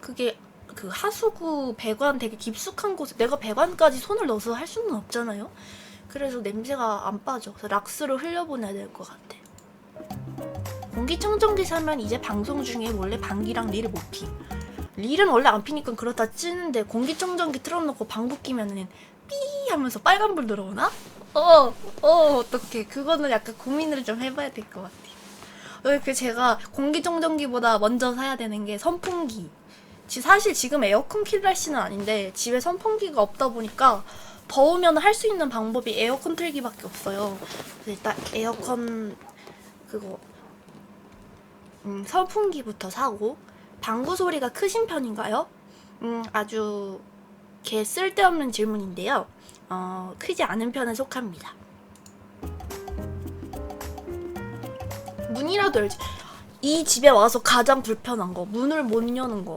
그게 그 하수구 배관 되게 깊숙한 곳에 내가 배관까지 손을 넣어서 할 수는 없잖아요. 그래서 냄새가 안 빠져. 그래서 락스를 흘려보내야 될 것 같아. 공기청정기 사면 이제 방송 중에 원래 방귀랑 릴을 못 피. 릴은 원래 안 피니까 그렇다 치는데 공기청정기 틀어놓고 방귀 끼면은 삐 하면서 빨간불 들어오나? 어, 어, 어떡해. 그거는 약간 고민을 좀 해봐야 될 것 같아 요. 이렇게 제가 공기청정기보다 먼저 사야 되는 게 선풍기. 지- 사실 지금 에어컨 킬 날씨는 아닌데 집에 선풍기가 없다 보니까 더우면 할 수 있는 방법이 에어컨 틀기밖에 없어요. 일단 에어컨 그거 음, 선풍기부터 사고 방구 소리가 크신 편인가요? 음, 아주 개 쓸데없는 질문인데요. 어, 크지 않은 편에 속합니다. 문이라도 열지. 이 집에 와서 가장 불편한 거 문을 못 여는 거.